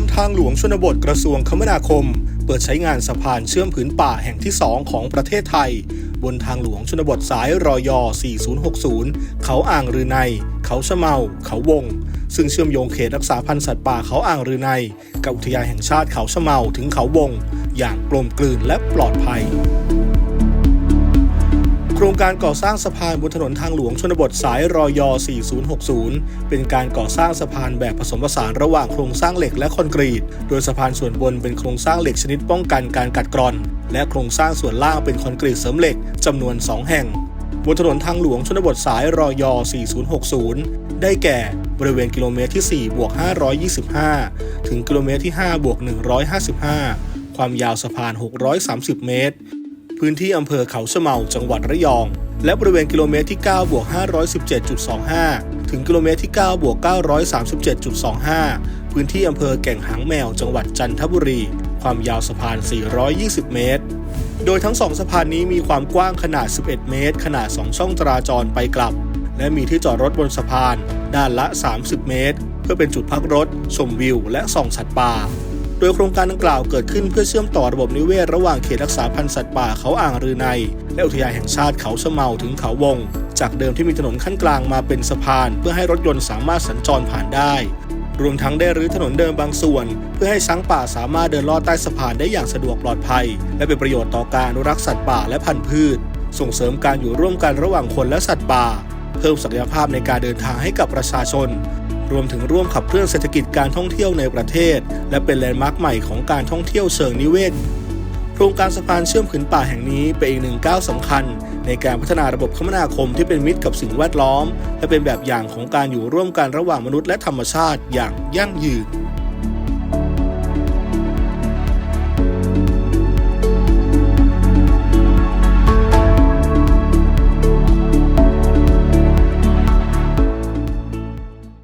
มทางหลวงชนบทกระทรวงคมนาคม เปิดใช้งานสะพานเชื่อมผืนป่าแห่งที่ 2 ของประเทศไทย บนทางหลวงชนบทสายรอยอ 4060 เขาอ่างรือใน เขาชะเมา เขาวง ซึ่งเชื่อมโยงเขตรักษาพันธุ์สัตว์ป่าเขาอ่างรือใน กับอุทยานแห่งชาติเขาชะเมาถึงเขาวง อย่างกลมกลืนและปลอดภัย ครงการก่อสร้างสะพานบนถนนทางหลวงชนบทสายรอยอ 4060 เป็นการก่อสร้างสะพานแบบผสมผสานระหว่างโครงสร้างเหล็กและคอนกรีต โดยสะพานส่วนบนเป็นโครงสร้างเหล็กชนิดป้องกันการกัดกร่อน และโครงสร้างส่วนล่างเป็นคอนกรีตเสริมเหล็กจำนวน 2 แห่ง บนถนนทางหลวงชนบทสายรอยอ 4060 ได้แก่บริเวณกิโลเมตรที่ 4 บวก 525 ถึงกิโลเมตรที่ 5 บวก 155 ความยาวสะพาน 630 เมตร พื้นที่อำเภอเขาชะเมาจังหวัดระยอง และบริเวณกิโลเมตรที่ 9 บวก 517.25 ถึงกิโลเมตรที่ 9 บวก 937.25 พื้นที่อำเภอแก่งหางแมว จังหวัดจันทบุรี ความยาวสะพาน 420 เมตร โดยทั้งสองสะพานนี้มีความกว้างขนาด 11 เมตร ขนาด 2 ช่องจราจรไปกลับ และมีที่จอดรถบนสะพาน ด้านละ 30 เมตร เพื่อเป็นจุดพักรถ ชมวิว และส่องสัตว์ป่า โดยโครงการดังกล่าวเกิดขึ้นเพื่อเชื่อมต่อระบบนิเวศระหว่างเขตรักษาพันธุ์สัตว์ป่าเขาอ่างรือใน และอุทยานแห่งชาติเขาชะเมาถึงเขาวง จากเดิมที่มีถนนขั้นกลางมาเป็นสะพาน เพื่อให้รถยนต์สามารถสัญจรผ่านได้ รวมทั้งได้รื้อถนนเดิมบางส่วน เพื่อให้ช้างป่าสามารถเดินลอดใต้สะพานได้อย่างสะดวกปลอดภัย และเป็นประโยชน์ต่อการอนุรักษ์สัตว์ป่าและพันธุ์พืช ส่งเสริมการอยู่ร่วมกันระหว่างคนและสัตว์ป่า เพิ่มศักยภาพในการเดินทางให้กับประชาชน รวมถึงร่วมขับเคลื่อนเศรษฐกิจการท่องเที่ยวในประเทศ และเป็นแลนด์มาร์คใหม่ของการท่องเที่ยวเชิงนิเวศโครงการสะพานเชื่อมผืนป่าแห่งนี้เป็นอีกหนึ่งก้าวสำคัญ ในการพัฒนาระบบคมนาคมที่เป็นมิตรกับสิ่งแวดล้อม และเป็นแบบอย่างของการอยู่ร่วมกันระหว่างมนุษย์และธรรมชาติอย่างยั่งยืน